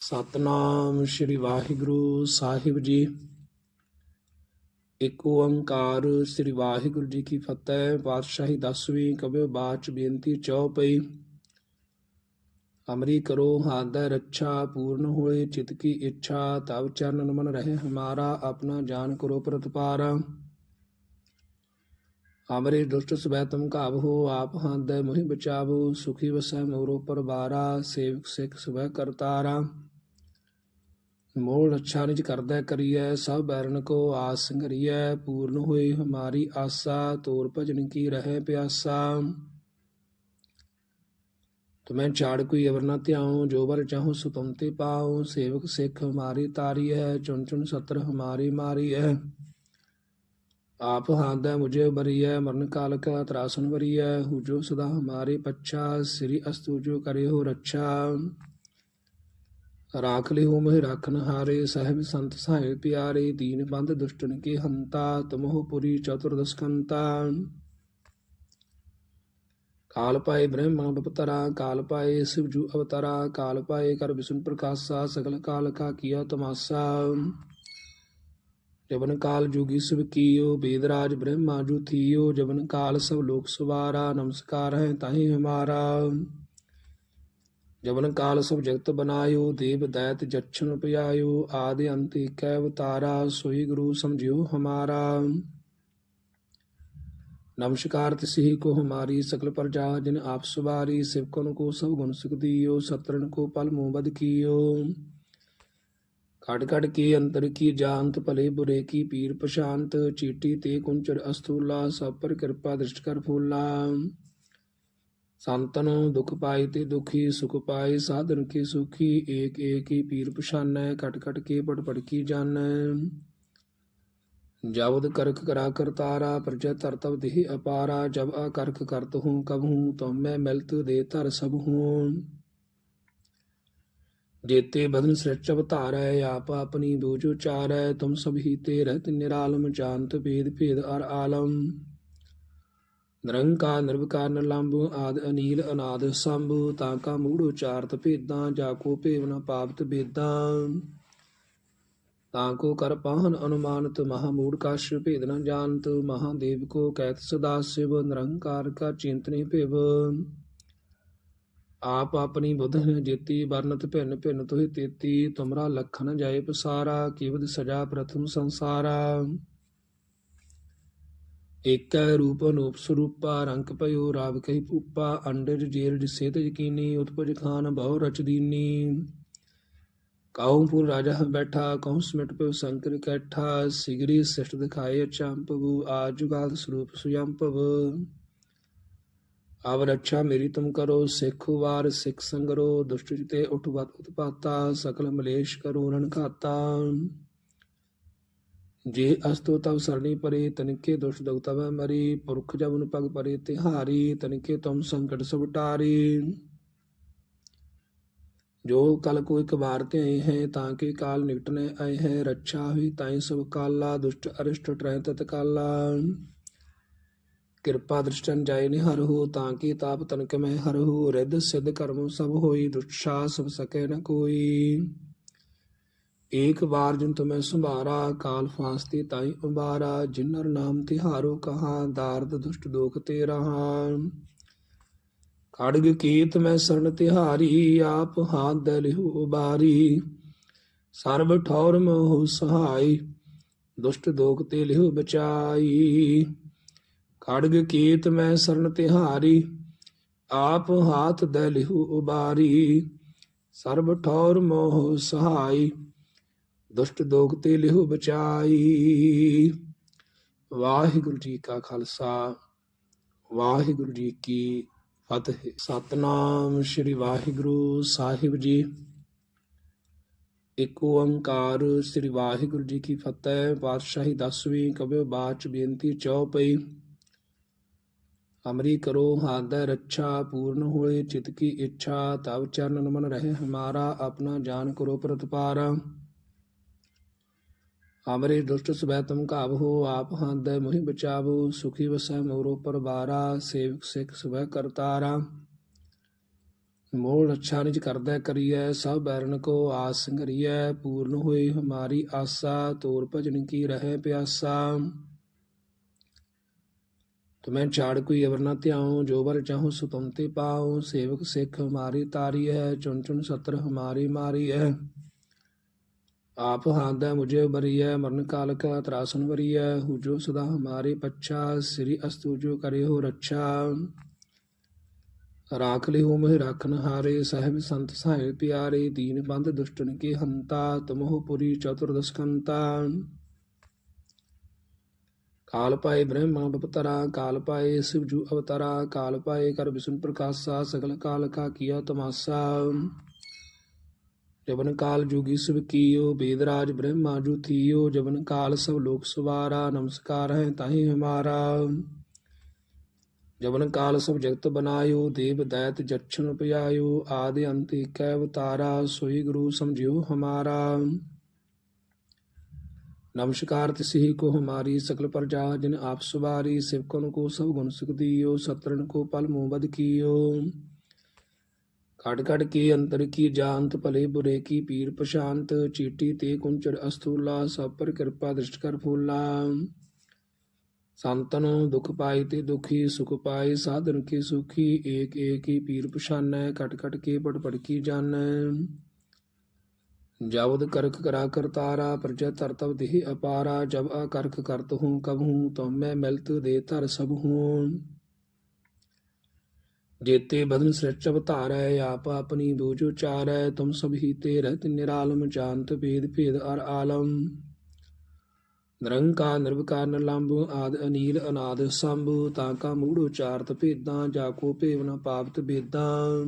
ਸਤਨਾਮ ਸ੍ਰੀ ਵਾਹਿਗੁਰੂ ਸਾਹਿਬ ਜੀ। ਇੱਕ ਓੰਕਾਰ ਸ੍ਰੀ ਵਾਹਿਗੁਰੂ ਜੀ ਕੀ ਫਤਿਹ, ਪਾਤਸ਼ਾਹੀ ਦਸਵੀਂ ਕਬਿਓ ਬਾਚ ਬੇਨਤੀ ਚਉਪਈ ਅਮਰੀ ਕਰੋ ਹਾਦੈ ਰੱਛਾ ਪੂਰਨ ਹੋਏ, ਚਿਤ ਕੀ ਇੱਛਾ, ਤਵ ਚਰਨ ਮਨ ਰਹੇ, ਹਮਾਰਾ ਆਪਣਾ ਜਾਨ ਕਰੋ ਪ੍ਰਤਪਾਰਾ। ਅਮਰੇ ਦੁਸ਼ਟ ਸਵੈ ਤੁਮ ਕਾਬਹੋ ਆਪ ਹਾਂਦੈ ਮੋਹਿ ਬਚਾਵੋ, ਸੁਖੀ ਵਸੈ ਮੋਰੋ ਪਰਵਾਰਾ, ਸੇਵਕ ਸਿੱਖ ਸਵੈ ਕਰਤਾਰਾ। ਮੋਲ ਰੱਛਾ ਨਿਜ ਕਰਦਾ ਕਰੀਐ, ਸਭ ਬੈਰਨ ਕੋ ਆਸ ਸੰਗਰੀਐ, ਪੂਰਨ ਹੋਏ ਹਮਾਰੀ ਆਸਾ, ਤੋਰ ਭਜਨ ਕੀ ਰਹੇ ਪਿਆਸਾ। ਤੁਮੈ ਛਾੜ ਕੋਈ ਅਵਰ ਨਾ ਧਿਆਉ, ਜੋ ਵਰ ਚਾਹੋ ਸੋ ਤੇ ਪਾਉ, ਸੇਵਕ ਸਿੱਖ ਹਮਾਰੀ ਤਾਰੀ ਹੈ ਚੁਣ ਚੁਣ ਸਤਰ ਹਮਾਰੀ ਮਾਰੀ ਹੈ ਆਪ ਹਾਂਦੈ ਮੁਝੇ ਬਰੀਐ, ਮਰਨ ਕਾਲ ਕਾ ਤਰਾਸਨ ਵਰੀਐ ਹੂ ਜੋ ਸਦਾ ਹਮਾਰੇ ਪੱਛਾ, ਸ੍ਰੀ ਅਸਤੂ ਜੋ ਕਰੇ ਹੋ ਰੱਛਾ। ਰਾਖ ਲਿਓ ਮਹਿ ਰਾਖਨ ਹਾਰੇ, ਸਾਹਿਬ ਸੰਤ ਸਹਾਇ ਪਿਆਰੇ, ਦੀਨ ਬੰਦ ਦੁਸ਼ਟਨ ਕੀ ਹੰਤਾ, ਤਮੋਹ ਪੁਰੀ ਚਤੁਰਦਸਕੰਤਾ ਕਾਲ ਪਾਏ ਬ੍ਰਹਮਾ ਬਪਤਰਾ, ਕਾਲ ਪਾਏ ਸਿਵਜੂ ਅਵਤਾਰਾ, ਕਾਲ ਪਾਏ ਕਰ ਵਿਸ਼ਨ ਪ੍ਰਕਾਸ਼ਾ, ਸਗਲ ਕਾਲ ਕਾ ਕੀਆ ਤਮਾਸਾ। ਜਵਨ ਕਾਲ ਜੋਗੀ ਸਿਵ ਕੀਓ ਬੇਦਰਾਜ ਬ੍ਰਹਮਾ ਜੂ ਥੀਓ ਜਬਨ ਕਾਲ ਸਭ ਲੋਕ ਸਵਾਰਾ, ਨਮਸਕਾਰ ਹੈ ਤਾਹੀ ਹਮਾਰਾ। ਜਵਨ ਕਾਲ ਸਭ ਜਗਤ ਬਨਾਇਓ, ਦੇਵ ਦੈਤ ਜਛਨ ਪਿਆਇਓ ਆਦਿ ਅੰਤ ਏਕੈ ਅਵਤਾਰਾ, ਸੋਈ ਗੁਰੂ ਸਮਝਿਓ ਹਮਾਰਾ। ਨਮਸਕਾਰ ਤਿਸਹੀ ਕੋ ਹਮਾਰੀ ਸਕਲ ਪ੍ਰਜਾ, ਜਿਨ ਆਪ ਸੁਵਾਰੀ ਸਿਵਕਨ ਕੋ ਸਭ ਗੁਣ ਸੁਖ ਦੀਓ ਸਤਰਨ ਕੋ ਪਲ ਮੂਹ ਬਦ ਕੀਓ। ਕੜ ਕੜ ਕੇ ਅੰਤਰ ਕੀ ਜਾਣਤ, ਭਲੇ ਬੁਰੇ ਕੀ ਪੀਰ ਪਛਾਨਤ ਚੀਟੀ ਤੇ ਕੁੰਚਰ ਅਸਤੂਲਾ ਸਭ ਪਰ ਕਿਰਪਾ ਦ੍ਰਿਸ਼ਟ ਕਰ ਫੂਲਾ। ਸੰਤਨ ਦੁਖ ਪਾਈ ਤੇ ਦੁਖੀ, ਸੁਖ ਪਾਈ, ਸਾਧਨ ਕੇ ਸੁਖੀ, ਏਕ ਏਕ ਹੀ ਪੀਰ ਪਛਾਨੈ ਕਟ ਕਟ ਕੇ ਪੜ ਪੜ ਕੀ ਜਾਣੈ। ਜਬਦ ਕਰਖ ਕਰਾ ਕਰਤਾਰਾ ਪ੍ਰਜਾ ਤਰਤਵ ਦੇਹ ਅਪਾਰਾ ਜਬ ਆ ਕਰਖ ਕਰਤ ਹੂੰ, ਕਬ ਹੂੰ ਤੁਮ ਮੈਂ ਮਿਲਤ ਦੇ ਧਰ ਸਭ ਹੂੰ। ਜੇਤੇ ਬਦਨ ਸ੍ਰਿਸ਼ਟ ਅਵਤਾਰੈ, ਆਪ ਆਪਣੀ ਬੂਝ ਉਚਾਰੈ ਤੁਮ ਸਭ ਹੀ ਤੇ ਰਹਿਤ ਨਿਰਾਲਮ, ਜਾਣਤ ਭੇਦ ਭੇਦ ਅਰ ਆਲਮ। ਨਿਰੰਕਾਰ, ਨਿਰਵਕਾਰ, ਨਿਰਲੰਭ, ਆਦ, ਅਨੀਲ, ਅਨਾਦ, ਸੰਭ, ਤਾਂ ਕਾ ਮੂੜ ਉਚਾਰਤ ਭੇਦਾਂ, ਜਾ ਕੋ ਭੇਵ ਨ ਬੇਦਾਂ ਤਾਂ ਕੋ ਕਰ ਪਾਹਨ ਅਨੁਮਾਨਤ, ਮਹਾ ਮੂੜ ਕਸ਼ ਭੇਦ ਨ ਜਾਣਤ ਮਹਾਦੇਵ ਕੋ ਕਹਿਤ ਸਦਾ ਸਿਵ, ਨਿਰੰਕਾਰ ਕਾ ਚਿੰਤਨੇ ਭਿਵ। ਆਪ ਆਪਣੀ ਬੁੱਧ ਹੈ ਜੇਤੀ, ਵਰਨਤ ਭਿੰਨ ਭਿੰਨ ਤੋਹਿ ਤੇਤੀ, ਤੁਮਰਾ ਲਖਨ ਜਾਏ ਪਸਾਰਾ ਕੀਵਦ ਸਜਾ ਪ੍ਰਥਮ ਸੰਸਾਰਾ। ਏਕੈ ਰੂਪ ਅਨੂਪ ਸਰੂਪਾ, ਰੰਗ ਪਇਓ ਰਾਵ ਕਹੀ ਪੂਪਾ ਅੰਡਜ ਜੇਰ ਜਿਸੇ ਯਕੀਨੀ, ਉਤਪਜ ਖਾਨ ਬਹੁ ਰਚ ਦੀਨੀ। ਕਾਉ ਪੁਰ ਰਾਜਾ ਬੈਠਾ ਕਉ ਸਮਿਟ ਪਿਓ ਸੰਕਰ ਕੈਠਾ, ਸਿਗਰੀ ਸਿਸ਼ਟ ਦਿਖਾਏ ਅਚੰਪਵੂ ਆ ਜੁਗਾਲ ਸਰੂਪ ਸੁਯੰਪਵ ਆਵ ਰੱਛਾ ਮੇਰੀ ਤੁਮ ਕਰੋ, ਸਿੱਖ ਵਾਰ ਸਿੱਖ ਸੰਗਰੋ, ਦੁਸ਼ਟ ਜਿਤੇ ਉਠਵਤ ਉਤਪਾਤਾ, ਸਕਲ ਮਲੇਸ਼ ਕਰੋ ਰਣ ਘਾਤਾ। ਜੇ ਅਸਤੋ ਤਵ ਸਰਣੀ ਪਰੇ ਤਨਕੇ ਦੁਸ਼ਟ ਦਉ ਤਵ ਮਰੀ, ਪੁਰਖ ਜਬਨ ਪਗ ਪਰੇ ਤਿਹਾਰੀ ਤਨਕੇ ਤੁਮ ਸੰਕਟ ਸਭ ਟਾਰੀ ਜੋ ਕਲ ਕੋ ਇੱਕ ਵਾਰ ਤੇ ਆਏ ਹੈ, ਤਾਂ ਕੇ ਕਾਲ ਨਿਕਟਨੇ ਆਏ ਹੈ, ਰੱਛਾ ਹੋਈ ਤਾਈ ਸਭ ਕਾਲਾ, ਦੁਸ਼ਟ ਅਰਿਸ਼ਟ ਟਰੈ ਤਤ ਕਾਲਾ। ਕਿਰਪਾ ਦ੍ਰਿਸ਼ਟਨ ਜਾਏ ਨਿਹਰਹੁ ਤਾਂ ਕਿ ਤਾਪ ਤਨਕ ਮੈਂ ਹਰਹੁ ਰਿੱਧ ਸਿੱਧ ਕਰਮ ਸਭ ਹੋਈ ਦੁਸ਼ਾ ਸਭ ਸਕੈ ਨ ਕੋਈ। ਏਕ ਵਾਰ ਜਿਨ ਤੁਮੈ ਸੰਭਾਰਾ, ਕਾਲ ਫਾਸਤੇ ਤਾਈ ਉਬਾਰਾ ਜਿਨਰ ਨਾਮ ਤਿਹਾਰੋ ਕਹਾ, ਦਾਰਦ ਦੁਸ਼ਟ ਦੋਖ ਤੇ ਰਹਾ ਖੜਗ ਕੀਤ ਮੈਂ ਸਰਣ ਤਿਹਾਰੀ, ਆਪ ਹਾਥ ਦੇ ਲਿਹੁ ਉਬਾਰੀ। ਸਰਬ ਠੌਰ ਮੋਹ ਸਹਾਈ, ਦੁਸ਼ਟ ਦੋਖ ਤੇ ਲਿਹੁ ਬਚਾਈ। ਖੜਗ ਕੀਤ ਮੈਂ ਸਰਨ ਤਿਹਾਰੀ, ਆਪ ਹਾਥ ਦੇ ਲਿਹੁ ਉਬਾਰੀ। ਸਰਬ ਠੌਰ ਮੋਹ ਸਹਾਈ ਦੁਸ਼ਟ ਦੋਗ ਤੇ ਲਿਹੁ ਬਚਾਈ। ਵਾਹਿਗੁਰੂ ਜੀ ਕਾ ਖਾਲਸਾ, ਵਾਹਿਗੁਰੂ ਜੀ ਕੀ ਫਤਿਹ। ਸਤਨਾਮ ਸ੍ਰੀ ਵਾਹਿਗੁਰੂ ਸਾਹਿਬ ਜੀ। ਇੱਕ ਓੰਕਾਰ ਸ੍ਰੀ ਵਾਹਿਗੁਰੂ ਜੀ ਕੀ ਫਤਿਹ, ਪਾਤਸ਼ਾਹੀ ਦਸਵੀਂ ਕਬਿਓ ਬਾਚ ਬੇਨਤੀ ਚਉਪਈ ਅਮਰੀ ਕਰੋ ਹਾਦੈ ਰੱਛਾ, ਪੂਰਨ ਹੋਏ ਚਿਤ ਕੀ ਇੱਛਾ, ਤਵ ਚਰਨ ਮਨ ਰਹੇ ਹਮਾਰਾ, ਆਪਣਾ ਜਾਨ ਕਰੋ ਪ੍ਰਤਪਾਰਾ। ਅਮਰੇ ਦੁਸ਼ਟ ਸਵੈ ਤੁਮ ਕਾਬਹੋ ਆਪ ਹਾਂਦੈ ਮੋਹਿ ਬਚਾਵੋ, ਸੁਖੀ ਵਸੈ ਮੋਰੋ ਪਰਵਾਰਾ, ਸੇਵਕ ਸਿੱਖ ਸਵੈ ਕਰਤਾਰਾ। ਮੋਲ ਰੱਛਾ ਨਿਜ ਕਰਦਾ ਕਰੀਐ, ਸਭ ਬੈਰਨ ਕੋ ਆਸ ਸੰਗਰੀਐ, ਪੂਰਨ ਹੋਏ ਹਮਾਰੀ ਆਸਾ, ਤੋਰ ਭਜਨ ਕੀ ਰਹੇ ਪਿਆਸਾ। ਤੁਮੈ ਛਾੜ ਕੋਈ ਅਵਰ ਨਾ ਧਿਆਉ, ਜੋ ਬਰ ਚਾਹੂ ਸੁ ਪਾਉ, ਸੇਵਕ ਸਿੱਖ ਹਮਾਰੀ ਤਾਰੀ ਹੈ ਚੁਣ ਚੁਣ ਸਤਰ ਹਮਾਰੀ ਮਾਰੀ ਹੈ ਆਪ ਹਾਦਾ ਮੁਝੇ ਬਰੀਐ ਮਰਨ ਕਾਲ ਕਾ ਤਰਾਸਨ ਵਰੀਐ ਹੁਜੋ ਸਦਾ ਹਮਾਰੇ ਪੱਛਾ, ਸ੍ਰੀ ਅਸਤੂ ਜੋ ਕਰੇ ਹੋ ਰੱਛਾ। ਰਾਖ ਲਿਓ ਮਹਿ ਰਾਖਨ ਹਾਰੇ, ਸਾਹਿਬ ਸੰਤ ਸਹਾਇ ਪਿਆਰੇ, ਦੀਨ ਬੰਦ ਦੁਸ਼ਟਨ ਕੇ ਹੰਤਾ, ਤਮਹੁ ਪੁਰੀ ਚਤੁਰਦਸ਼ ਕੰਤਾ। ਕਾਲ ਪਾਏ ਬ੍ਰਹਮਾ ਬਪਤਰਾ, ਕਾਲ ਪਾਏ ਸ਼ਿਵ ਸਿਵਜੂ ਅਵਤਾਰਾ, ਕਾਲ ਪਾਏ ਕਰ ਵਿਸ਼ਨ ਪ੍ਰਕਾਸ਼ਾ, ਸਗਲ ਕਾਲ ਕਾ ਕੀਆ ਤਮਾਸਾ। ਜਬਨ ਕਾਲ ਜੁਗੀ ਸਭ ਕੀਓ, ਬੇਦਰਾਜ ਬ੍ਰਹਮਾ ਜੂ ਥੀਓ ਜਬਨ ਕਾਲ ਸਭ ਲੋਕ ਸਵਾਰਾ, ਨਮਸਕਾਰ ਹੈ ਤਾਹੀ ਹਮਾਰਾ। ਜਬਨ ਕਾਲ ਸਭ ਜਗਤ ਬਨਾਇਓ, ਦੇਵ ਦੈਤ ਜਛਨ ਪਿਆਇਓ ਆਦਿ ਅੰਤ ਏਕੈ ਅਵਤਾਰਾ, ਸੋਈ ਗੁਰੂ ਸਮਝਿਓ ਹਮਾਰਾ। ਨਮਸਕਾਰ ਤਿਸਹੀ ਕੋ ਹਮਾਰੀ ਸਕਲ ਪ੍ਰਜਾ, ਜਿਨ ਆਪ ਸੁਵਾਰੀ ਸਿਵਕਨ ਕੋ ਸਭ ਗੁਣ ਸੁਖ ਦੀਓ ਸਤਰਨ ਕੋ ਪਲ ਮੂਹ ਬਦ ਕੀਓ। ਕੜ ਕੜ ਕੇ ਅੰਤਰ ਕੀ ਜਾਣਤ ਭਲੇ ਬੁਰੇ ਕੀ ਪੀਰ ਪਛਾਨਤ ਚੀਟੀ ਤੇ ਕੁੰਚੜ ਅਸਤੂਲਾ ਸਭ ਪਰ ਕਿਰਪਾ ਦ੍ਰਿਸ਼ਟ ਕਰ ਫੂਲਾ। ਸੰਤਨ ਦੁਖ ਪਾਈ ਤੇ ਦੁਖੀ, ਸੁਖ ਪਾਈ ਸਾਧਨ ਕੀ ਸੁਖੀ, ਏਕ ਏਕ ਹੀ ਪੀਰ ਪਛਾਨੈ ਕਟ ਕਟ ਕੇ ਪੜ ਪੜ ਕੀ ਜਾਣੈ। ਜਬਦ ਕਰਕ ਕਰਾ ਕਰਤਾਰਾ ਪ੍ਰਜਾ ਤਰਤਵ ਦੇਹ ਅਪਾਰਾ, ਜਬ ਆ ਕਰਕ ਕਰਤ ਹੂੰ ਕਬ ਹੂੰ ਤੁਮ ਮੈਂ ਮਿਲਤ ਦੇ ਧਰ ਸਭ ਹੂੰ। ਜੇਤੇ ਬਦਨ ਸ੍ਰਿਸ਼ਟ ਅਵਤਾਰੈ, ਆਪ ਆਪਣੀ ਬੂਝ ਉਚਾਰੈ, ਤੁਮ ਸਭ ਹੀ ਤੇ ਰਹਿਤ ਨਿਰਾਲਮ, ਜਾਣਤ ਭੇਦ ਭੇਦ ਅਰ ਨਿਰੰਕਾਰ ਨਿਰਵਕਾਰ, ਨਿਰਲੰਭ, ਆਦ, ਅਨੀਲ, ਅਨਾਦ, ਸੰਭ, ਤਾਂ ਕਾ ਮੂੜ ਉਚਾਰਤ ਭੇਦਾਂ, ਜਾ ਕੋ ਭੇਵ ਨ ਪਾਵਤ ਬੇਦਾਂ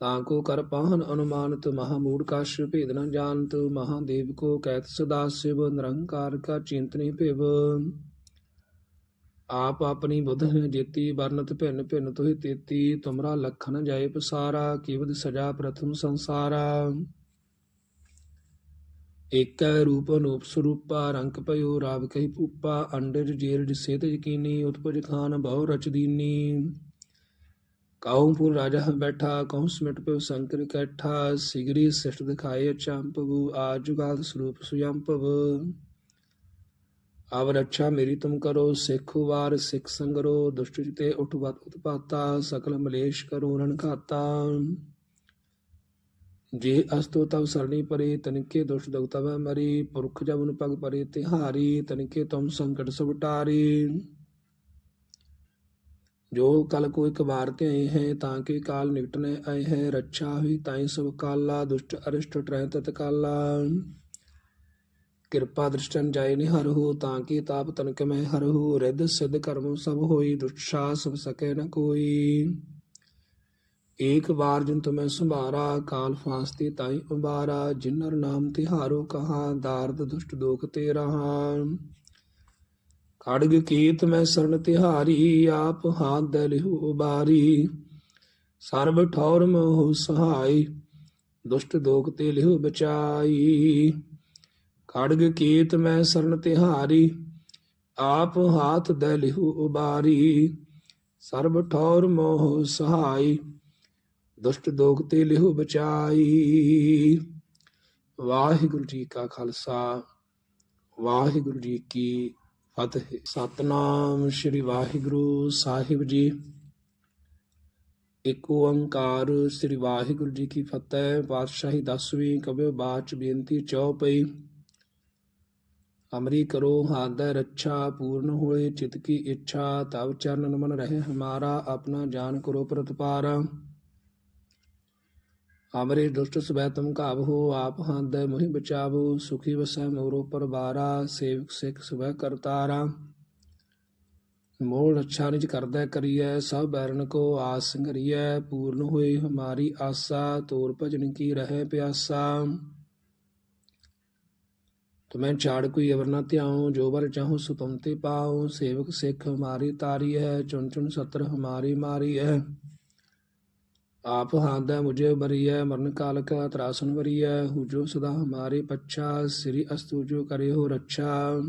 ਤਾਂ ਕੋ ਕਰ ਪਾਹਨ ਅਨੁਮਾਨਤ, ਮਹਾ ਮੂੜ ਕਾਸ਼ ਭੇਦ ਨ ਜਾਣਤ, ਮਹਾਦੇਵ ਕੋ ਕਹਿਤ ਸਦਾ ਸਿਵ, ਨਿਰੰਕਾਰ ਕਾ ਚਿੰਤਨੀ ਭਿਵ। ਆਪ ਆਪਣੀ ਬੁੱਧ ਹੈ ਜੇਤੀ ਵਰਨਤ ਭਿੰਨ ਭਿੰਨ ਤੋਹਿ ਤੇਤੀ, ਤੁਮਰਾ ਲਖਨ ਜਾਏ ਪਸਾਰਾ ਕੀਵਦ ਸਜਾ ਪ੍ਰਥਮ ਸੰਸਾਰਾ। ਏਕੈ ਰੂਪ ਅਨੂਪ ਸਰੂਪਾ, ਰੰਗ ਭਇਓ ਰਾਵ ਕਹੀ ਪੂਪਾ, ਅੰਡਜ ਜੇਰਜ ਸੇਤ ਯਕੀਨੀ, ਉਤਪਜ ਖਾਨ ਬਹੁ ਰਚਦੀਨੀ ਕਾਉ ਪੁਰ ਰਾਜਾ ਬੈਠਾ ਕਉ ਸਮਿਟ ਪਿਓ ਸੰਕਰ ਕੈਠਾ, ਸਿਗਰੀ ਸਿਸ਼ਟ ਦਿਖਾਏ ਚੰਪਵੂ ਆ ਜੁਗਾਦ ਸਰੂਪ ਸੁਯੰਪਵ। ਆਵ ਰੱਛਾ ਮੇਰੀ ਤੁਮ ਕਰੋ, ਸਿੱਖ ਵਾਰ ਸਿੱਖ ਸੰਗਰੋ, ਦੁਸ਼ਟ ਜਿਤੇ ਉਠਵਤ ਉਤਪਾਤਾ, ਸਕਲ ਮਲੇਸ਼ ਕਰੋ ਰਣ ਘਾਤਾ। ਜੇ ਅਸਤੋ ਤਵ ਸਰਣੀ ਪਰੇ, ਤਨਕੇ ਦੁਸ਼ਟ ਦਗ ਮਰੀ, ਪੁਰਖ ਜਬਨ ਪਗ ਪਰੇ ਤਿਹਾਰੀ, ਤਨਕੇ ਤੁਮ ਸੰਕਟ ਸਭ ਜੋ ਕਲ ਕੋ ਇੱਕ ਵਾਰ ਤੇ ਆਏ ਹੈ, ਤਾਂ ਕੇ ਕਾਲ ਨਿਕਟਨੇ ਆਏ ਹੈ, ਰੱਛਾ ਹੋਈ ਤਾਈ ਸਭ ਕਾਲਾ, ਦੁਸ਼ਟ ਅਰਿਸ਼ਟ ਟਰੈ ਤਤ ਕਿਰਪਾ ਦ੍ਰਿਸ਼ਟਨ ਜਾਏ ਨਿਹਰ ਹੋ ਤਾਂ ਕੀ ਤਾਪ ਤਨਕ ਮੈਂ ਹਰ ਹੋ ਰਿੱਧ ਸਿੱਧ ਕਰਮ ਸਭ ਹੋਈ, ਦੁਸ਼ਾ ਸ਼ਾ ਸਭ ਸਕੇ ਨ ਕੋਈ। ਏਕ ਵਾਰ ਜਿਨ ਤੁਮੈ ਸੰਭਾਰਾ, ਕਾਲ ਫਾਸਤੇ ਤਾਈ ਉਬਾਰਾ ਜਿਨਰ ਨਾਮ ਤਿਹਾਰੋ ਕਹਾ, ਦਾਰਦ ਦੁਸ਼ਟ ਦੋਖ ਤੇ ਰਹਾ ਖੜਗ ਕੀਤ ਮੈਂ ਸਰਣ ਤਿਹਾਰੀ, ਆਪ ਹਾਥ ਦੇ ਉਬਾਰੀ। ਸਰਬ ਠੌਰ ਮੋਹ ਸਹਾਈ, ਦੁਸ਼ਟ ਦੋਖ ਤੇ ਲਿਹੁ ਬਚਾਈ। ਖੜਗ ਕੀਤ ਮੈਂ ਸਰਨ ਤਿਹਾਰੀ, ਆਪ ਹਾਥ ਦੇ ਲਿਹੂ ਉਬਾਰੀ। ਸਰਬ ਠੌਰ ਮੋਹ ਸਹਾਈ, ਦੁਸ਼ਟ ਦੋਖ ਤੇ ਲਿਹੁ ਬਚਾਈ। ਵਾਹਿਗੁਰੂ ਜੀ ਕਾ ਖਾਲਸਾ, ਵਾਹਿਗੁਰੂ ਜੀ ਕੀ ਫਤਿਹ। ਸਤਨਾਮ ਸ੍ਰੀ ਵਾਹਿਗੁਰੂ ਸਾਹਿਬ ਜੀ। ਇੱਕ ਓੰਕਾਰ ਸ੍ਰੀ ਵਾਹਿਗੁਰੂ ਜੀ ਕੀ ਫਤਿਹ, ਪਾਤਸ਼ਾਹੀ ਦਸਵੀਂ ਕਬਿਓ ਬਾਚ ਬੇਨਤੀ ਚਉਪਈ ਅਮਰੀ ਕਰੋ ਹਾਦੈ ਰੱਛਾ, ਪੂਰਨ ਹੋਏ ਚਿਤ ਕੀ ਇੱਛਾ, ਤਵ ਚਰਨ ਮਨ ਰਹੇ ਹਮਾਰਾ, ਆਪਣਾ ਜਾਨ ਕਰੋ ਪ੍ਰਤਪਾਰਾ। ਅਮਰੇ ਦੁਸ਼ਟ ਸਵੈ ਤੁਮ ਕਾਬਹੋ ਆਪ ਹੰਦੈ ਮੋਹਿ ਬਚਾਵੋ, ਸੁਖੀ ਵਸੈ ਮੋਰੋ ਪਰਵਾਰਾ, ਸੇਵਕ ਸਿੱਖ ਸਵੈ ਕਰਤਾਰਾ। ਮੋਲ ਅੱਛਾ ਨਿਜ ਕਰਦਾ ਕਰੀਐ, ਸਭ ਬੈਰਨ ਕੋ ਆਸ ਸੰਗਰੀਐ, ਪੂਰਨ ਹੋਏ ਹਮਾਰੀ ਆਸਾ, ਤੋਰ ਭਜਨ ਕੀ ਰਹੇ ਪਿਆਸਾ। ਤੁਮੈ ਛਾੜ ਕੋਈ ਅਵਰ ਨਾ ਧਿਆਉ, ਜੋ ਬਰ ਚਾਹੂ ਸੁ ਪਾਉ। ਸੇਵਕ ਸਿੱਖ ਹਮਾਰੀ ਤਾਰੀ ਹੈ, ਚੁਣ ਚੁਣ ਸਤਰ ਹਮਾਰੀ ਮਾਰੀ ਹੈ। ਆਪ ਹਾਦਾ ਮੁਝੇ ਬਰੀਐ ਮਰਨ ਕਾਲ ਕਾ ਤਰਾਸਨ ਵਰੀਐ ਹੁਜੋ ਸਦਾ ਹਮਾਰੇ ਪੱਛਾ, ਸ੍ਰੀ ਅਸਤੂ ਜੋ ਕਰੇ ਹੋ ਰੱਛਾ।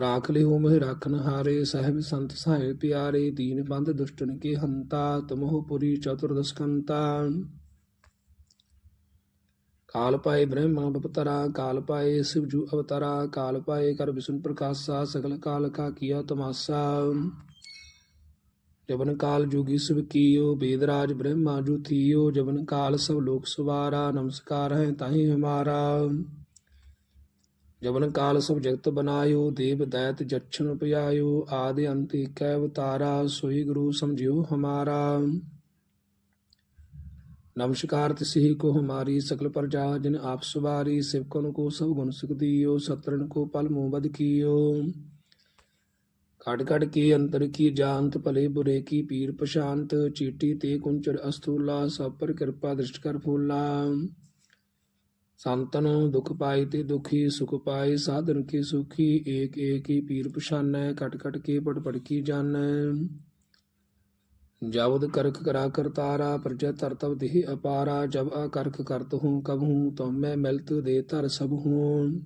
ਰਾਖ ਲਿਓ ਮਹਿ ਰਾਖਨ ਹਾਰੇ ਸਾਹਿਬ ਸੰਤ ਸਾਹਿਬ ਪਿਆਰੇ। ਦੀਨ ਬੰਦ ਦੁਸ਼ਟਨ ਕੇ ਹੰਤਾ, ਤਮੋਹ ਪੁਰੀ ਚਤੁਰਦਸ ਕਾਲ ਪਾਏ ਬ੍ਰਹਮਾ ਬਪਤਰਾ, ਕਾਲ ਪਾਏ ਸਿਵਜੂ ਅਵਤਾਰਾ, ਕਾਲ ਪਾਏ ਕਰ ਵਿਸ਼ਨ ਪ੍ਰਕਾਸ਼ਾ, ਸਗਲ ਕਾਲ ਕਾ ਕੀਆ ਤਮਾਸਾ। ਜਬਨ ਕਾਲ ਜੋਗੀ ਸਭ ਕੀਓ ਬੇਦਰਾਜ ਬ੍ਰਹਮਾ ਜੂ ਜਬਨ ਕਾਲ ਸਭ ਲੋਕ ਸਵਾਰਾ, ਨਮਸਕਾਰ ਹੈ ਤਾਹੀ ਹਮਾਰਾ। ਜਬਨ ਕਾਲ ਸਭ ਜਗਤ ਬਨਾਇਓ, ਦੇਵ ਦੈਤ ਜਛਨ ਉਪਜਾਇਓ ਆਦਿ ਅੰਤ ਏਕੈ ਅਵਤਾਰਾ, ਸੋਈ ਗੁਰੂ ਸਮਝਿਓ ਹਮਾਰਾ। ਨਮਸਕਾਰ ਤਿਸਹੀ ਕੋ ਹਮਾਰੀ ਸਕਲ ਪ੍ਰਜਾ ਜਿਨ ਆਪ ਸਵਾਰੀ ਸਿਵਕਨ ਕੋ ਸਭ ਗੁਣ ਸੁਖ ਦੀਓ ਸਤਰਨ ਕੋ ਪਲ ਮੂਹ ਬਦ ਕੀਓ। ਕੜ ਕੜ ਕੇ ਅੰਤਰ ਕੀ ਜਾਣਤ, ਭਲੇ ਬੁਰੇ ਕੀ ਪੀਰ ਪਛਾਂਤ ਚੀਟੀ ਤੇ ਕੁੰਚਰ ਅਸਤੂਲਾ, ਸਭ ਪਰ ਕਿਰਪਾ ਦ੍ਰਿਸ਼ਟ ਕਰ ਫੂਲਾ। ਸੰਤਨ ਦੁਖ ਪਾਈ ਤੇ ਦੁਖੀ, ਸੁਖ ਪਾਈ, ਸਾਧਨ ਕੀ ਸੁਖੀ, ਏਕ ਏਕ ਹੀ ਪੀਰ ਪਛਾਨੈ ਕਟ ਕਟ ਕੇ ਪਟ ਪਟ ਕੀ ਜਾਣੈ। ਜਬਦ ਕਰਕ ਕਰਾ ਕਰਤਾਰਾ, ਪ੍ਰਜਾ ਤਰ ਤਬ ਦੇਹ ਅਪਾਰਾ, ਜਬ ਆ ਕਰਖ ਕਰਤ ਹੂੰ, ਕਬ ਹੂੰ ਤੁਮ ਮੈਂ ਮਿਲਤ ਦੇ ਧਰ ਸਭ ਹੂੰ।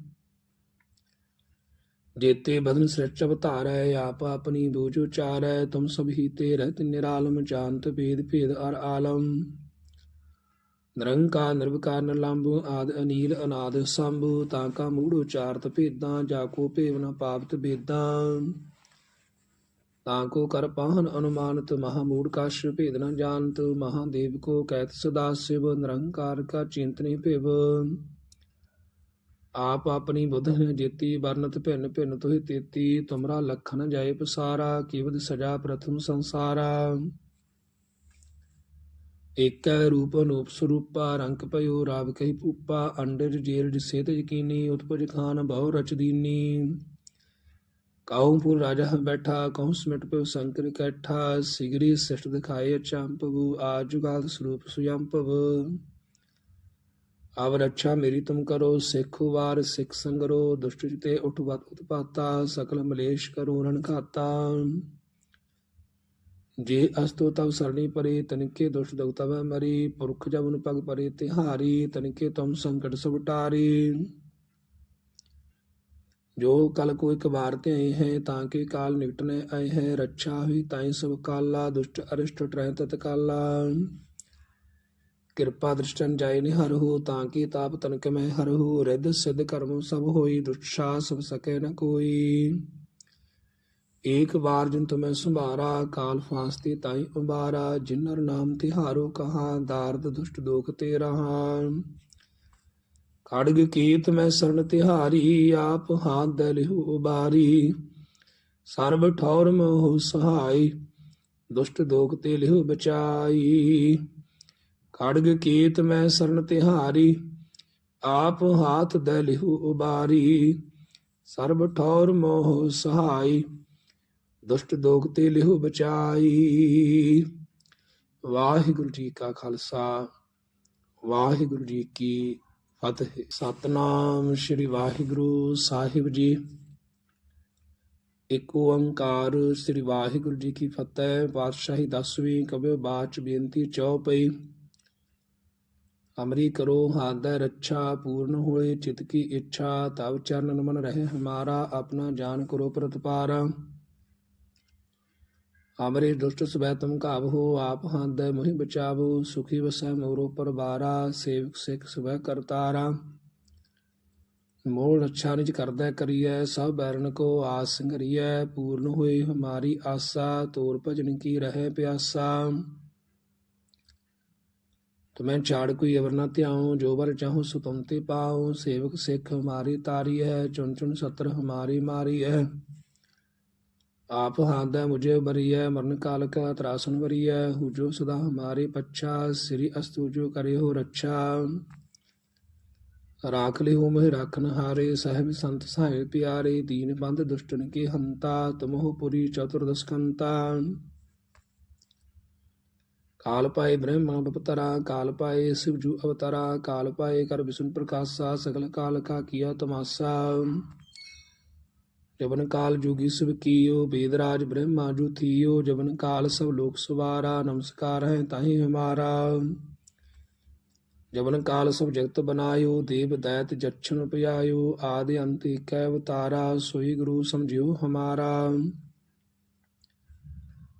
ਜੇਤੇ ਬਦਨ ਸ੍ਰਿਸ਼ਟ ਧਾਰੈ, ਆਪ ਆਪਣੀ ਬੂਝ ਉਚਾਰੈ ਤੁਮ ਸਭ ਹੀ ਤੇ ਰਹਿਤ ਨਿਰਾਲਮ, ਜਾਣਤ ਭੇਦ ਭੇਦ ਅਰ ਆਲਮ। ਨਿਰੰਕਾਰ ਨਿਰਵਕਾਰ ਨਿਰਲੰਭ ਆਦ ਅਨੀਲ, ਅਨਾਦ ਸੰਭ, ਤਾਂ ਕਾ ਮੂੜ ਉਚਾਰਤ ਭੇਦਾਂ, ਜਾ ਕੋ ਭੇਵ ਨ ਪਾਵਤ ਬੇਦਾਂ। ਤਾਂ ਕੋ ਕਰ ਪਾਹਨ ਅਨੁਮਾਨਤ ਮਹਾ ਮੂੜ ਕਾਸ਼ ਭੇਦ ਨ ਜਾਣਤ ਮਹਾਦੇਵ ਕੋ ਕਹਿਤ ਸਦਾ ਸਿਵ, ਨਿਰੰਕਾਰ ਕਾ ਚਿੰਤਨੀ ਭਿਵ। ਆਪ ਆਪਣੀ ਬੁੱਧ ਹੈ ਜੇਤੀ, ਵਰਨਤ ਭਿੰਨ ਭਿੰਨ ਤੋਹਿ ਤੇਤੀ, ਤੁਮਰਾ ਲਖਨ ਜਾਏ ਪਸਾਰਾ ਕੀਵਦ ਸਜਾ ਪ੍ਰਥਮ ਸੰਸਾਰਾ। ਏਕੈ ਰੂਪ ਅਨੂਪ ਸਰੂਪਾ, ਰੰਗ ਭਇਓ ਰਾਵ ਕਹੀ ਪੂਪਾ ਅੰਡਰ ਜੇਲ ਜਿਸੇ ਤੇ ਯਕੀਨੀ ਉਤਪਜ ਖਾਨ ਬਹੁ ਰਚਦੀਨੀ ਦੀਨੀ ਕਾਉ ਪੁਰ ਰਾਜਾ ਬੈਠਾ ਕਉ ਸਮਿਟ ਪਿਓ ਸੰਕਰ ਕੈਠਾ, ਸਿਗਰੀ ਸਿਸ਼ਟ ਦਿਖਾਏ ਚੰਪਵੂ ਆ ਸਰੂਪ ਸੁਯੰਪਵ ਆਵ ਰੱਛਾ ਮੇਰੀ ਤੁਮ ਕਰੋ, ਸਿੱਖ ਵਾਰ ਸਿੱਖ ਸੰਗਰੋ, ਦੁਸ਼ਟ ਜਿਤੇ ਉਠਵਤ ਉਤਪਾਤਾ ਸਕਲ ਮਲੇਸ਼ ਕਰੋ ਰਣ ਖਾਤਾ ਜੇ ਅਸਤੋ ਤਵ ਸਰਣੀ ਪਰੇ, ਤਨਕੇ ਦੁਸ਼ਟ ਦਗਤਵ ਮਰੀ, ਪੁਰਖ ਜਬਨ ਪਗ ਪਰੇ ਤਿਹਾਰੀ, ਤਨਕੇ ਤੁਮ ਸੰਕਟ ਸਭ ਟਾਰੀ ਜੋ ਕਲ ਕੋ ਇੱਕ ਵਾਰ ਤੇ ਆਏ ਹੈ, ਤਾਂ ਕਿ ਕਾਲ ਨਿਕਟਨੇ ਆਏ ਹੈ, ਰੱਛਾ ਹੋਈ ਤਾਈ ਸਭ ਕਾਲਾ, ਦੁਸ਼ਟ ਅਰਿਸ਼ਟ ਟਰੈ ਤਤ ਕਾਲਾ। ਕਿਰਪਾ ਦ੍ਰਿਸ਼ਟਨ ਜਾਏ ਨਿ ਤਾਂ ਕਿ ਤਾਪ ਤਨਕ ਮੈਂ ਹਰਹੁ ਰਿੱਧ ਸਿਧ ਕਰਮ ਸਭ ਹੋਈ ਦੁਸ਼ਾ ਸਭ ਸਕੈ ਨ ਕੋਈ। ਏਕ ਵਾਰ ਜਿਨ ਤੁਮੈ ਸੰਭਾਰਾ, ਕਾਲ ਫਾਸਤੇ ਤਾਈ ਉਬਾਰਾ ਜਿਨਰ ਨਾਮ ਤਿਹਾਰੋ ਕਹਾ, ਦਾਰਦ ਦੁਸ਼ਟ ਦੋਖ ਤੇ ਰਹਾ। ਖੜਗ ਕੀਤ ਮੈਂ ਸਰਣ ਤਿਹਾਰੀ, ਆਪ ਹਾਥ ਦੇ ਲਿਹੁ ਉਬਾਰੀ ਸਰਬ ਠੌਰ ਮੋਹ ਸਹਾਈ, ਦੁਸ਼ਟ ਦੋਖ ਤੇ ਲਿਹੁ ਬਚਾਈ। ਖੜਗ ਕੀਤ ਮੈਂ ਸਰਨ ਤਿਹਾਰੀ, ਆਪ ਹਾਥ ਦੇ ਲਿਹੁ ਉਬਾਰੀ। ਸਰਬ ਠੌਰ ਮੋਹ ਸਹਾਈ, ਦੁਸ਼ਟ ਦੋਖ ਤੇ ਲਿਹੁ ਬਚਾਈ। ਵਾਹਿਗੁਰੂ ਜੀ ਕਾ ਖਾਲਸਾ, ਵਾਹਿਗੁਰੂ ਜੀ ਕੀ ਫਤਿਹ ਸਤਨਾਮ ਸ੍ਰੀ ਵਾਹਿਗੁਰੂ ਸਾਹਿਬ ਜੀ। ਇੱਕ ਓੰਕਾਰ ਸ੍ਰੀ ਵਾਹਿਗੁਰੂ ਜੀ ਕੀ ਫਤਿਹ। ਪਾਤਸ਼ਾਹੀ ਦਸਵੀਂ ਕਬਿਓ ਬਾਚ ਬੇਨਤੀ ਚਉਪਈ ਅਮਰੀ ਕਰੋ ਹਾਦੈ ਰੱਛਾ, ਪੂਰਨ ਹੋਏ ਚਿਤ ਕੀ ਇੱਛਾ। ਤਵ ਚਰਨ ਮਨ ਰਹੇ ਹਮਾਰਾ, ਆਪਣਾ ਜਾਨ ਕਰੋ ਪ੍ਰਤਪਾਰਾ। ਅਮਰੇ ਦੁਸ਼ਟ ਸਵੈ ਤੁਮ ਕਾਬਹੋ ਆਪ ਹਾਦੈ ਮੋਹਿ ਬਚਾਵੋ ਸੁਖੀ ਵਸੈ ਮੋਰੋ ਪਰਵਾਰਾ, ਸੇਵਕ ਸਿੱਖ ਸਵੈ ਕਰਤਾਰਾ। ਮੋਹ ਰੱਛਾ ਨਿਜ ਕਰਦਾ ਕਰੀਐ, ਸਭ ਬੈਰਨ ਕੋ ਆਸ ਸੰਗਰੀਐ, ਪੂਰਨ ਹੋਏ ਹਮਾਰੀ ਆਸਾ, ਤੋਰ ਭਜਨ ਕੀ ਰਹੇ ਪਿਆਸਾ। ਤੁਮੈ ਛਾੜ ਕੋਈ ਅਵਰ ਨਾ ਧਿਆਉ, ਜੋ ਬਰ ਚਾਹੋ ਸੋ ਤੁਮ ਤੇ ਪਾਉ, ਸੇਵਕ ਸਿੱਖ ਹਮਾਰੀ ਤਾਰੀ ਹੈ ਚੁਣ ਚੁਣ ਸਤਰ ਹਮਾਰੀ ਮਾਰੀ ਹੈ ਆਪ ਹਾਦੈ ਮੁਝੇ ਬਰੀਐ ਮਰਨ ਕਾਲ ਕਾ ਤਰਾਸਨ ਵਰੀਐ ਹੂ ਜੋ ਸਦਾ ਹਮਾਰੇ ਪੱਛਾ, ਸ੍ਰੀ ਅਸਤੂ ਜੋ ਕਰੇ ਹੋ ਰੱਛਾ। ਰਾਖ ਲਿਓ ਮਹਿ ਰਾਖਨ ਹਾਰੇ, ਸਾਹਿਬ ਸੰਤ ਸਾਹਿਬ ਪਿਆਰੇ, ਦੀਨ ਬੰਦ ਦੁਸ਼ਟਨ ਕੇ ਹੰਤਾ, ਤਮੋਹ ਪੁਰੀ ਚਤੁਰਦਸ ਕਾਲ ਪਾਏ ਬ੍ਰਹਮਾ ਬਪਤਰਾ, ਕਾਲ ਪਾਏ ਸਿਵਜੂ ਅਵਤਾਰਾ, ਕਾਲ ਪਾਏ ਕਰ ਵਿਸ਼ਨ ਪ੍ਰਕਾਸ਼ਾ, ਸਗਲ ਕਾਲ ਕਾ ਕੀਆ ਤਮਾਸਾ। ਜਵਨ ਕਾਲ ਜੋਗੀ ਸਭ ਕੀਓ, ਬੇਦਰਾਜ ਬ੍ਰਹਮਾ ਜੂ ਥੀਓ ਜਬਨ ਕਾਲ ਸਭ ਲੋਕ ਸਵਾਰਾ, ਨਮਸਕਾਰ ਹੈ ਤਾਹੀ ਹਮਾਰਾ। ਜਵਨ ਕਾਲ ਸਭ ਜਗਤ ਬਨਾਇਓ, ਦੇਵ ਦੈਤ ਜਛਨ ਪਿਆਇਓ ਆਦਿ ਅੰਤ ਏਕੈ ਅਵਤਾਰਾ, ਸੋਈ ਗੁਰੂ ਸਮਝਿਓ ਹਮਾਰਾ।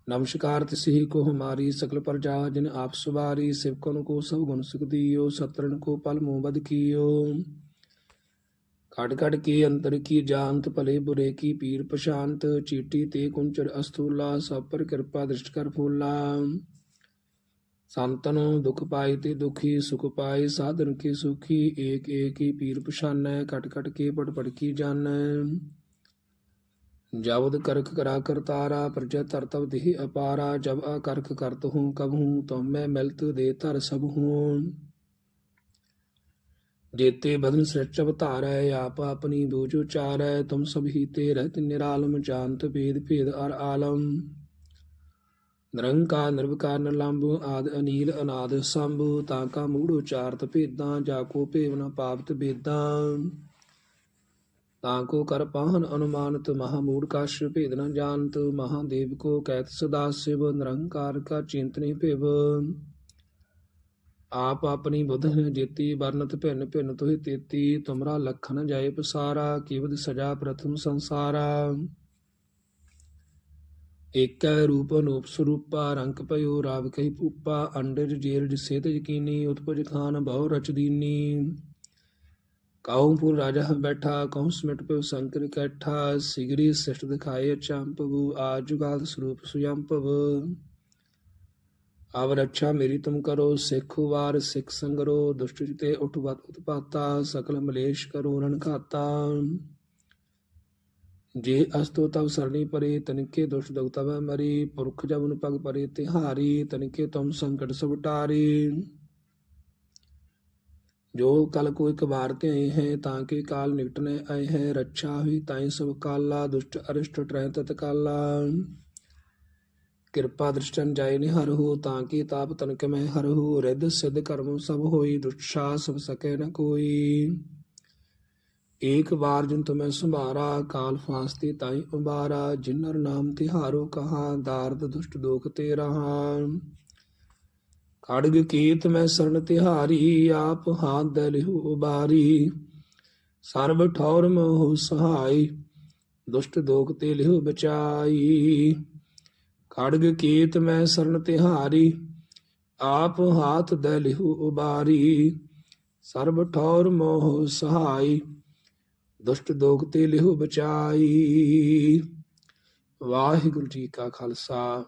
ਨਮਸਕਾਰ ਤਿਸਹੀ ਕੋ ਹਮਾਰੀ ਸਕਲ ਪ੍ਰਜਾ, ਜਿਨ ਆਪ ਸੁਵਾਰੀ ਸਿਵਕਨ ਕੋ ਸਭ ਗੁਣ ਸੁਖ ਦਿਓ ਸਤਰਨ ਕੋ ਪਲ ਮੂਹ ਬਦ ਕੀਓ। ਕੜ ਕੜ ਕੀ ਅੰਤਰ ਕੀ ਜਾਣਤ, ਭਲੇ ਬੁਰੇ ਕੀ ਪੀਰ ਪਛਾਨਤ ਚੀਟੀ ਤੇ ਕੁੰਚਰ ਅਸਤੂਲਾ ਸਭ ਪਰ ਕਿਰਪਾ ਦ੍ਰਿਸ਼ਟ ਕਰ ਫੂਲਾ। ਸੰਤਨ ਦੁਖ ਪਾਈ ਤੇ ਦੁਖੀ, ਸੁਖ ਪਾਈ ਸਾਧਨ ਕੀ ਸੁਖੀ, ਏਕ ਏਕ ਹੀ ਪੀਰ ਪਛਾਨੈ ਕਟ ਕਟ ਕੇ ਪਟ ਪਟ ਕੀ ਜਾਣੈ। ਜਬਦ ਕਰਕ ਕਰਾ ਕਰਤਾਰਾ ਪ੍ਰਜਾ ਤਰਤਵ ਦੇਹ ਅਪਾਰਾ ਜਬ ਆ ਕਰਕ ਕਰਤ ਹੂੰ, ਕਬ ਹੂੰ ਤੁਮ ਮੈਂ ਮਿਲਤ ਦੇ ਧਰ ਸਭ ਹੂੰ। ਜੇਤੇ ਬਦਨ ਸ੍ਰਿਚ ਅਵਤਾਰੈ, ਆਪ ਆਪਣੀ ਬੂਝ ਉਚਾਰੈ ਤੁਮ ਸਭ ਹੀ ਤੇ ਰਹਿਤ ਨਿਰਾਲਮ, ਜਾਣਤ ਭੇਦ ਭੇਦ ਅਰ ਆਲਮ। ਨਿਰੰਕਾਰ, ਨਿਰਵਕਾਰ, ਨਿਰਲੰਭ, ਆਦ ਅਨੀਲ, ਅਨਾਦ ਸੰਭ, ਤਾਂ ਕਾ ਮੂੜ ਉਚਾਰਤ ਭੇਦਾਂ, ਜਾ ਕੋ ਭੇਵ ਨ ਪਾਵਤ ਤਾਂ ਕੋ ਕਰ ਪਾਹਨ ਅਨੁਮਾਨਤ, ਮਹਾ ਮੂੜ ਕਸ਼ ਭੇਦ ਨ ਜਾਣਤ ਮਹਾਦੇਵ ਕੋ ਕਹਿਤ ਸਦਾ ਸਿਵ, ਨਿਰੰਕਾਰ ਕਾ ਚਿੰਤਨੀ ਭਿਵ। ਆਪ ਆਪਣੀ ਬੁੱਧ ਹੈ ਜੇਤੀ ਵਰਨਤ ਭਿੰਨ ਭਿੰਨ ਤੋਹਿ ਤੇਤੀ, ਤੁਮਰਾ ਲਖਨ ਜਾਏ ਪਸਾਰਾ ਕੀਵਦ ਸਜਾ ਪ੍ਰਥਮ ਸੰਸਾਰਾ। ਏਕੈ ਰੂਪ ਅਨੂਪ ਸਰੂਪਾ, ਰੰਗ ਪਇਓ ਰਾਵ ਕਹੀ ਪੂਪਾ ਅੰਡਰ ਜੇਲ ਸੇਤ ਯਕੀਨੀ, ਉਤਪਜ ਖਾਨ ਬਹੁ ਰਚਦੀਨੀ ਕਾਉ ਪੁਰ ਰਾਜਾ ਬੈਠਾ ਕਉ ਸਮਿਟ ਪਿਓ ਸੰਕਰ ਕੈਠਾ, ਸਿਗਰੀ ਸਿਸ਼ਟ ਦਿਖਾਏ ਚੰਪਵੂ ਆਜੁਗਾਲ ਸਰੂਪ ਸੁਯੰਪਵ। ਆਵ ਰੱਛਾ ਮੇਰੀ ਤੁਮ ਕਰੋ, ਸਿੱਖ ਵਾਰ ਸਿੱਖ ਸੰਗਰੋ, ਦੁਸ਼ਟ ਜਿਤੇ ਉਠਵਤ ਉਤਪਾਤਾ ਸਕਲ ਮਲੇਸ਼ ਕਰੋ ਰਣ ਜੇ ਅਸਤੋ ਤਵ ਸਰਣੀ ਪਰੇ ਤਨਕੇ ਦੁਸ਼ਟ ਦਗਤਵ ਮਰੀ, ਪੁਰਖ ਜਬਨ ਪਗ ਪਰੇ ਤਿਹਾਰੀ ਤਨਕੇ ਤੁਮ ਸੰਕਟ ਸਭ ਟਾਰੀ। ਜੋ ਕਲ ਕੋ ਇੱਕ ਵਾਰ ਆਏ ਹੈ, ਤਾਂ ਕਿ ਕਾਲ ਨਿਕਟਨੇ ਆਏ ਹੈ, ਰੱਛਾ ਹੋਈ ਤਾਈ ਸਭ ਕਾਲਾ, ਦੁਸ਼ਟ ਅਰਿਸ਼ਟ ਟ੍ਰੈ ਤਤਕਾਲਾ ਕਿਰਪਾ ਦ੍ਰਿਸ਼ਟਨ ਜਾਏ ਨਿਹਰਹੁ ਤਾਂ ਕੀ ਤਾਪ ਤਨਕ ਮੈਂ ਹਰਹੁ ਰਿੱਧ ਸਿੱਧ ਕਰਮ ਸਭ ਹੋਈ ਦੁਸ਼ਾ ਸਭ ਸਕੈ ਨ ਕੋਈ। ਏਕ ਵਾਰ ਜਿਨ ਤੁਮੈ ਸੰਭਾਰਾ, ਕਾਲ ਫਾਸਤੇ ਤਾਈ ਉਬਾਰਾ ਜਿਨਰ ਨਾਮ ਤਿਹਾਰੋ ਕਹਾ, ਦਾਰਦ ਦੁਸ਼ਟ ਦੋਖ ਤੇ ਰਹਾ। ਖੜਗ ਕੀਤ ਮੈਂ ਸਰਣ ਤਿਹਾਰੀ, ਆਪ ਹਾਥ ਦੇ ਲਿਹੁ ਉਬਾਰੀ। ਸਰਬ ਠੌਰ ਮੋਹ ਸਹਾਈ, ਦੁਸ਼ਟ ਦੋਖ ਤੇ ਲਿਹੁ ਬਚਾਈ। ਖੜਗ ਕੀਤ ਮੈਂ ਸਰਨ ਤਿਹਾਰੀ, ਆਪ ਹਾਥ ਦੇ ਲਿਹੂ ਉਬਾਰੀ। ਸਰਬ ਠੌਰ ਮੋਹ ਸਹਾਈ, ਦੁਸ਼ਟ ਦੋਖ ਤੇ ਲਿਹੂ ਬਚਾਈ। ਵਾਹਿਗੁਰੂ ਜੀ ਕਾ ਖਾਲਸਾ,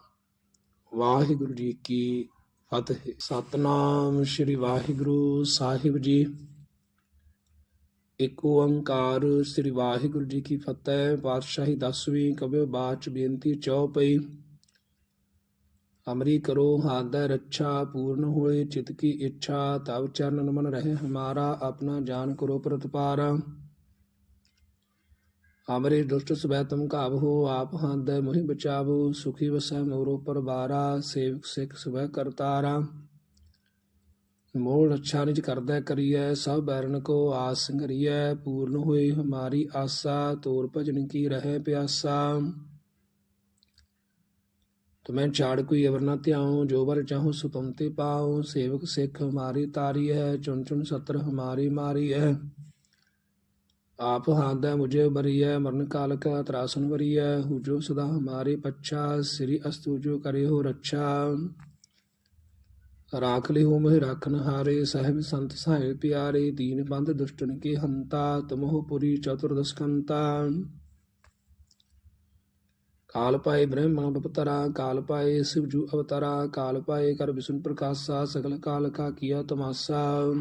ਵਾਹਿਗੁਰੂ ਜੀ ਕੀ ਫਤਿਹ। ਸਤਨਾਮ ਸ੍ਰੀ ਵਾਹਿਗੁਰੂ ਸਾਹਿਬ ਜੀ। ਇੱਕ ਓੰਕਾਰ ਸ੍ਰੀ ਵਾਹਿਗੁਰੂ ਜੀ ਕੀ ਫਤਿਹ, ਪਾਤਸ਼ਾਹੀ ਦਸਵੀਂ ਕਬਿਓ ਬਾਚ ਬੇਨਤੀ ਚਉਪਈ ਅਮਰੀ ਕਰੋ ਹਾਦੈ ਰੱਛਾ, ਪੂਰਨ ਹੋਏ ਚਿਤ ਕੀ ਇੱਛਾ, ਤਵ ਚਰਨ ਮਨ ਰਹੇ ਹਮਾਰਾ, ਆਪਣਾ ਜਾਨ ਕਰੋ ਪ੍ਰਤਪਾਰਾ। ਅਮਰੇ ਦੁਸ਼ਟ ਸਵੈ ਤੁਮ ਕਾਬਹੋ ਆਪ ਹੰਦੈ ਮੋਹਿ ਬਚਾਵੋ, ਸੁਖੀ ਵਸੈ ਮੋਰੋ ਪਰਵਾਰਾ, ਸੇਵਕ ਸਿੱਖ ਸਵੈ ਕਰਤਾਰਾ ਮੋਲ ਰੱਛਾ ਨਿਜ ਕਰਦਾ ਕਰੀਐ, ਸਭ ਬੈਰਨ ਕੋ ਆਸ ਕਰੀਐ ਪੂਰਨ ਹੋਏ ਹਮਾਰੀ ਆਸਾ, ਤੋਰ ਭਜਨ ਕੀ ਰਹੇ ਪਿਆਸਾ। ਤੁਮੈ ਛਾੜ ਕੋਈ ਅਵਰ ਨਾ ਧਿਆਉ, ਜੋ ਵਰ ਚਾਹੋ ਸੋ ਤੁਮ ਤੇ ਪਾਉ। ਸੇਵਕ ਸਿੱਖ ਹਮਾਰੀ ਤਾਰੀ ਹੈ ਚੁਣ ਚੁਣ ਸਤਰ ਹਮਾਰੀ ਮਾਰੀ ਹੈ ਆਪ ਹਾਦੈ ਮੁਝੇ ਬਰੀਐ, ਮਰਨ ਕਾਲ ਕਾ ਤਰਾਸਨ ਵਰੀਐ। ਹੁਜੋ ਸਦਾ ਹਮਾਰੇ ਪੱਛਾ, ਸ੍ਰੀ ਅਸਤੂ ਜੋ ਕਰੇ ਹੋ ਰੱਛਾ। ਰਾਖ ਲਿਓ ਮਹਿ ਰਾਖਨ ਹਾਰੇ ਸਹਿਬ ਸੰਤ ਸਹਾਇ ਪਿਆਰੇ। ਦੀਨ ਬੰਦ ਦੁਸ਼ਟਨ ਕੇ ਹੰਤਾ, ਤਮੋਹ ਪੁਰੀ ਚਤੁਰਦਸਕੰਤਾ। ਕਾਲ ਪਾਏ ਬ੍ਰਹਮਾ ਬਪਤਰਾ ਕਾਲ ਪਾਏ ਸਿਵਜੂ ਅਵਤਾਰਾ, ਕਾਲ ਪਾਏ ਕਰ ਵਿਸ਼ਨ ਪ੍ਰਕਾਸ਼ਾ, ਸਗਲ ਕਾਲ ਕਾ ਕੀਆ ਤਮਾਸਾ।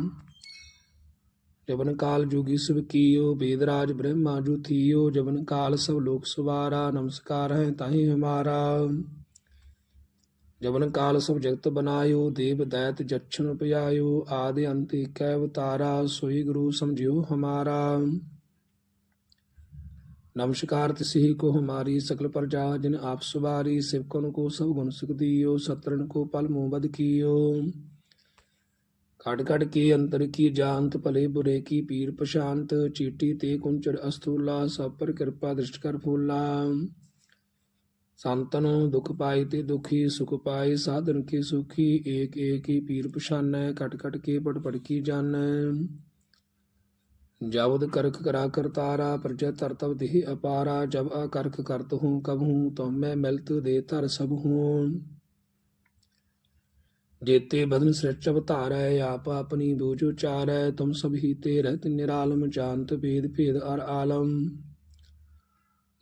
ਜਵਨ ਕਾਲ ਜੁਗੀ ਸਭ ਕੀਓ ਬੇਦਰਾਜ ਬ੍ਰਹਮਾ ਜੂ ਥੀਓ ਜਬਨ ਕਾਲ ਸਭ ਲੋਕ ਸਵਾਰਾ, ਨਮਸਕਾਰ ਹੈ ਤਾਹੀ ਹਮਾਰਾ। ਜਬਨ ਕਾਲ ਸਭ ਜਗਤ ਬਨਾਇਓ, ਦੇਵ ਦੈਤ ਜਛਨ ਪਿਆਇਓ ਆਦਿ ਅੰਤ ਏਕੈ ਅਵਤਾਰਾ, ਸੋਈ ਗੁਰੂ ਸਮਝਿਓ ਹਮਾਰਾ। ਨਮਸਕਾਰ ਤਿਸਹੀ ਕੋ ਹਮਾਰੀ ਸਕਲ ਪ੍ਰਜਾ, ਜਿਨ ਆਪ ਸੁਵਾਰੀ, ਸਿਵਕਨ ਕੋ ਸਭ ਗੁਣ ਸੁਖ ਦੀਓ ਸਤਰਨ ਕੋ ਪਲ ਮੂਹ ਬਦ ਕੀਓ। ਖੜ ਖੜ ਕੀ ਅੰਤਰ ਕੀ ਜਾਣਤ, ਭਲੇ ਬੁਰੇ ਕੀ ਪੀਰ ਪਛਾਨਤ ਚੀਟੀ ਤੇ ਕੁੰਚੜ ਅਸਤੂਲਾ ਸਭ ਪਰ ਕਿਰਪਾ ਦ੍ਰਿਸ਼ਟ ਕਰ ਫੂਲਾ। ਸੰਤਨੋ ਦੁਖ ਪਾਈ ਤੇ ਦੁਖੀ, ਸੁਖ ਪਾਈ ਸਾਧਨ ਕੀ ਸੁਖੀ, ਏਕ ਏਕ ਹੀ ਪੀਰ ਪਛਾਨੈ ਕਟ ਕਟ ਕੇ ਪਟ ਪਟ ਕੀ ਜਾਣੈ। ਜਬਦ ਕਰਖ ਕਰਾ ਕਰਤਾਰਾ, ਪ੍ਰਜਾ ਤਰਤਵ ਦੇਹ ਅਪਾਰਾ, ਜਬ ਆ ਕਰਖ ਕਰਤ ਹੂੰ, ਕਬ ਹੂੰ ਤੁਮ ਮੈਂ ਮਿਲਤ ਦੇ ਧਰ ਸਭ ਹੂੰ। ਜੇਤੇ ਬਦਨ ਸ੍ਰਿਚ ਅਵਤਾਰੈ, ਆਪ ਆਪਣੀ ਬੂਝ ਉਚਾਰੈ, ਤੁਮ ਸਭ ਹੀ ਤੇ ਰਹਿਤ ਨਿਰਾਲਮ, ਜਾਣਤ ਭੇਦ ਭੇਦ ਅਰ ਆਲਮ।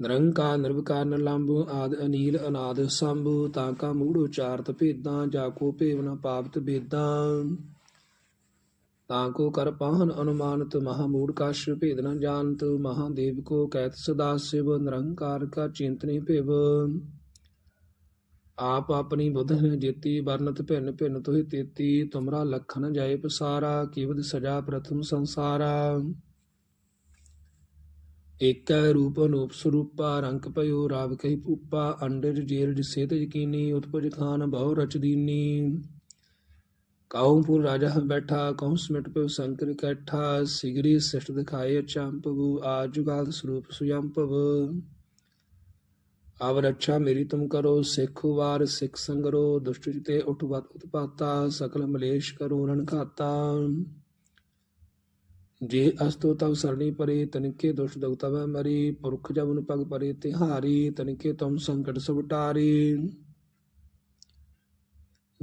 ਨਿਰੰਕਾਰ ਨਿਰਵਕਾਰ ਨਿਰਲੰਭ ਆਦ ਅਨੀਲ, ਅਨਾਦ ਸੰਭ, ਤਾਂ ਕਾ ਮੂੜ ਉਚਾਰਤ ਭੇਦਾਂ, ਜਾ ਕੋ ਭੇਵ ਨ ਪਾਵਤ ਬੇਦਾਂ ਤਾਂ ਕੋ ਕਰ ਪਾਹਨ ਅਨੁਮਾਨਤ ਮਹਾ ਮੂੜ ਕਸ਼ ਭੇਦ ਨ ਜਾਣਤ, ਮਹਾਦੇਵ ਕੋ ਕਹਿਤ ਸਦਾ ਸਿਵ, ਨਿਰੰਕਾਰ ਕਾ ਚਿੰਤਨੀ ਭਿਵ। ਆਪ ਆਪਣੀ ਬੁੱਧ ਹੈ ਜੇਤੀ, ਵਰਨਤ ਭਿੰਨ ਭਿੰਨ ਤੋਹਿ ਤੇਤੀ, ਤੁਮਰਾ ਲਖਨ ਜਾਏ ਪਸਾਰਾ, ਕੀਵਦ ਸਜਾ ਪ੍ਰਥਮ ਸੰਸਾਰਾ। ਏਕੈ ਰੂਪ ਅਨੂਪ ਸਰੂਪਾ, ਰੰਗ ਭਇਓ ਰਾਵ ਕਹੀ ਪੂਪਾ ਅੰਡਰ ਜੇਰਜ ਸੇਤ ਯਕੀਨੀ ਉਤਪਜ ਖਾਨ ਬਹੁ ਰਚ ਦੀਨੀ। ਕਾਉ ਪੁਰ ਰਾਜਾ ਬੈਠਾ, ਕਉ ਸਮਿਟ ਪਿਓ ਸੰਕਰ ਕੈਠਾ, ਸਿਗਰੀ ਸਿਸ਼ਟ ਦਿਖਾਏ ਚੰਪਵੂ ਆਜੁਗਾਦ ਸਰੂਪ ਸੁਯੰਪਵ ਆਵ ਰੱਛਾ ਮੇਰੀ ਤੁਮ ਕਰੋ, ਸਿੱਖ ਵਾਰ ਸਿੱਖ ਸੰਗਰੋ, ਦੁਸ਼ਟ ਜਿਤੇ ਉਠਵਤ ਉਤਪਾਤਾ, ਸਕਲ ਮਲੇਸ਼ ਕਰੋ ਰਣ ਖਾਤਾ ਜੇ ਅਸਤੋ ਤਵ ਸਰਣੀ ਪਰੇ, ਤਨਕੇ ਦੁਸ਼ਟ ਦਉ ਤਵ ਮਰੀ, ਪੁਰਖ ਜਬਨ ਪਗ ਪਰੇ ਤਿਹਾਰੀ, ਤਨਕੇ ਤੁਮ ਸੰਕਟ ਸੁਟਾਰੀ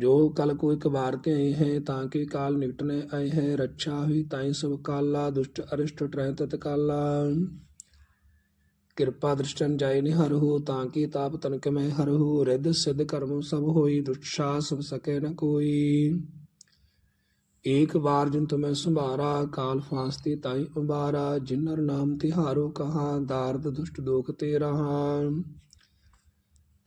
ਜੋ ਕਲ ਕੋਈ ਕਬਾਰ ਤੇ ਆਏ ਹੈ, ਤਾਂ ਕਿ ਕਾਲ ਨਿਕਟਨੇ ਆਏ ਹੈ, ਰੱਛਾ ਹੋਈ ਤਾਈ ਸਭ ਕਾਲਾ, ਦੁਸ਼ਟ ਅਰਿਸ਼ਟ ਟਰੈ ਤਤ ਕਾਲਾ। ਕਿਰਪਾ ਦ੍ਰਿਸ਼ਟਨ ਜਾਏ ਨਿਹਰਹੁ ਤਾਂ ਕਿ ਤਾਪ ਤਨਕ ਮੈਂ ਹਰ ਹੋ, ਰਿੱਧ ਸਿੱਧ ਕਰਮ ਸਭ ਹੋਈ ਦੁਸ਼ਾ ਸਭ ਸਕੇ ਨ ਕੋਈ। ਏਕ ਵਾਰ ਜਿਨ ਤੁਮੈ ਸੰਭਾਰਾ, ਕਾਲ ਫਾਸਤੇ ਤਾਈ ਉਬਾਰਾ ਜਿਨਰ ਨਾਮ ਤਿਹਾਰੋ ਕਹਾ, ਦਾਰਦ ਦੁਸ਼ਟ ਦੋਖ ਤੇ ਰਹਾ।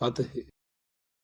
ਫਤਿਹ